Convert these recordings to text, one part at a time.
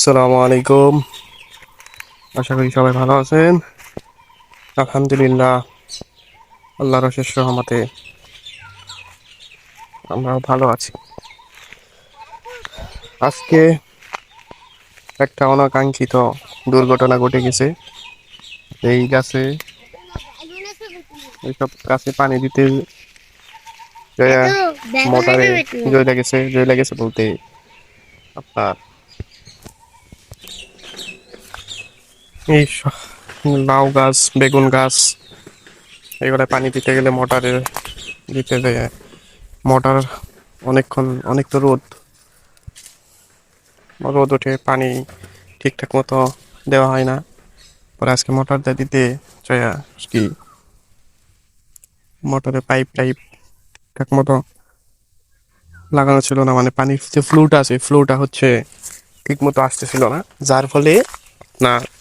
আসসালামু আলাইকুম। আশা করি সবাই ভালো আছেন। আলহামদুলিল্লাহ আল্লাহর অশেষ রহমতে আমরাও ভালো আছি। আজকে একটা অনাকাঙ্ক্ষিত দুর্ঘটনা ঘটে গেছে। এই গাছে এইসব গাছে পানি দিতে মোটরে জয়লা গেছে জয়লা গেছে বলতে আপনার এই লাউ গাছ, বেগুন গাছ এগুলো পানি দিতে গেলে মোটরে দিতে যায় মোটর অনেকক্ষণ, অনেক তো রোদ। রোদ ওঠে পানি ঠিকঠাক মতো দেওয়া হয় না। পরে আজকে মোটরটা দিতে চয়া কি। মোটরে পাইপ টাইপ ঠিকঠাক মতো লাগানো ছিল না মানে পানির যে ফ্লুটা আছে, ফ্লুটা হচ্ছে ঠিক মতো আসতেছিল না। যার ফলে না এই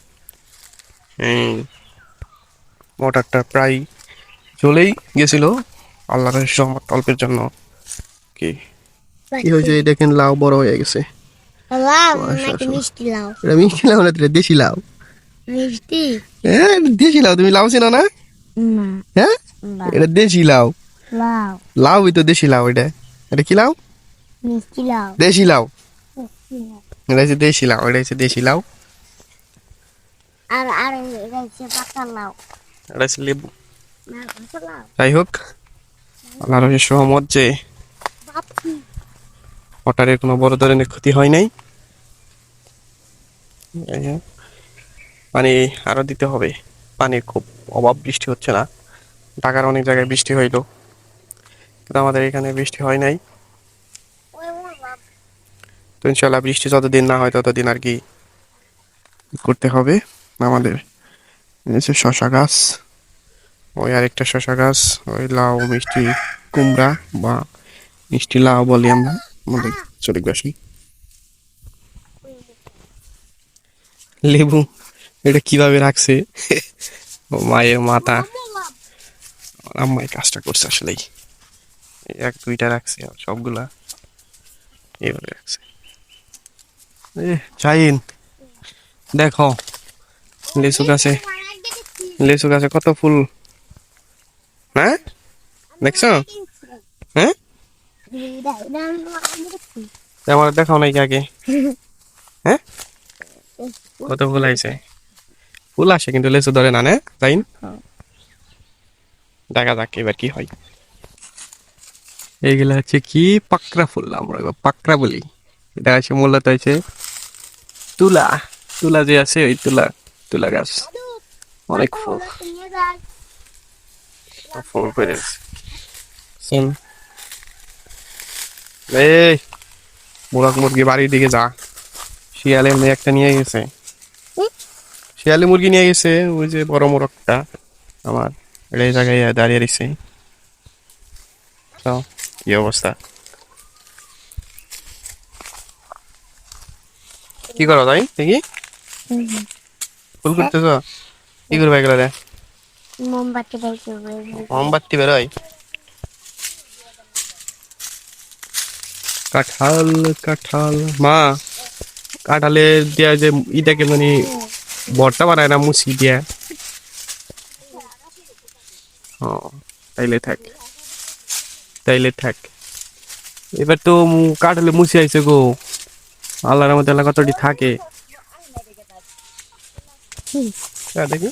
মোটরটা প্রায় চলেই গেছিল। আল্লাহর রহমত অল্পের জন্য। কি? কি হয়েছে? এই দেখেন লাউ বড় হয়ে গেছে। লাউ মিষ্টি লাউ। এটা মিষ্টি লাউ না দেশি লাউ। মিষ্টি? হ্যাঁ দেশি লাউ। তুমি লাউ চিনো না? না। হ্যাঁ? এটা দেশি লাউ। লাউ। লাউ তো দেশি লাউ এটা। এটা কি লাউ? মিষ্টি লাউ। দেশি লাউ। এটা হচ্ছে দেশি লাউ এটা হচ্ছে দেশি লাউ। আর আর এটা হচ্ছে লাউ। এটা হচ্ছে লেবু। যাই হোক আল্লাহর সহমত যে বাপি। কোনো বড় ধরনের ক্ষতি হয় নাই। পানি আরও দিতে হবে। পানির খুব অভাব বৃষ্টি হচ্ছে না। ঢাকার অনেক জায়গায় বৃষ্টি হইল। কিন্তু আমাদের এখানে বৃষ্টি হয় নাই। তো ইনশাল্লাহ বৃষ্টি যতদিন না হয় ততদিন আর কি করতে হবে। আমাদের। শশা গাছ, ওই আরেকটা শশা গাছ, ওই লাউ, মিষ্টি, কুমড়া বা মিষ্টি লাউ বলি আমরা। আমাদের চলে আসি লেবু, এটা কীভাবে রাখছে? ও মায়ের মাথা। আম্মাই কাজটা করছে আসলেই। এক, দুইটা রাখছে, সবগুলা এইভাবে রাখছে। এ চাইন দেখো। লিচু গাছে লিচু গাছে কত ফুল। হ্যাঁ? দেখছ? হ্যাঁ? আমার দেখাও নাই আগে। হ্যাঁ? কত ফুল আইছে। ফুল আসে কিন্তু লেচু ধরে না নে? তাইন দেখা যাক এবার কি হয়। এইগুলা হচ্ছে কি পাকড়া ফুল আমরা পাকড়া বলি। এটা আছে মূলত হচ্ছে তুলা। তুলা যে আছে ওই তুলা তুলা গাছ অনেক ফুল ফুল শোন এই মোরগ মুরগি বাড়ির দিকে যা। শিয়ালে মেয়ে একটা নিয়ে গেছে। শিয়ালে মুরগি নিয়ে গেছে ওই যে বড় মোরগটা আমার এই জায়গায় দাঁড়িয়ে রয়েছে। তো কি অবস্থা? কি করো তাই দেখি। ফুল করতেছ? কি করবে এগুলো রে মোমবাতি বলতে মোমবাতি বেরোয়? কাঁঠাল কাঁঠাল। মা কাঁঠালে দেয়া যে ইটাকে মানে বরটা বানায় না মুসি দিয়া। ও তাইলে থাক। তাইলে থাক। এবার তো মু- কাঁঠালে মুসি আইছে গো। আল্লাহর মধ্যে আল্লাহ কতটি থাকে। হ্যাঁ, দেখি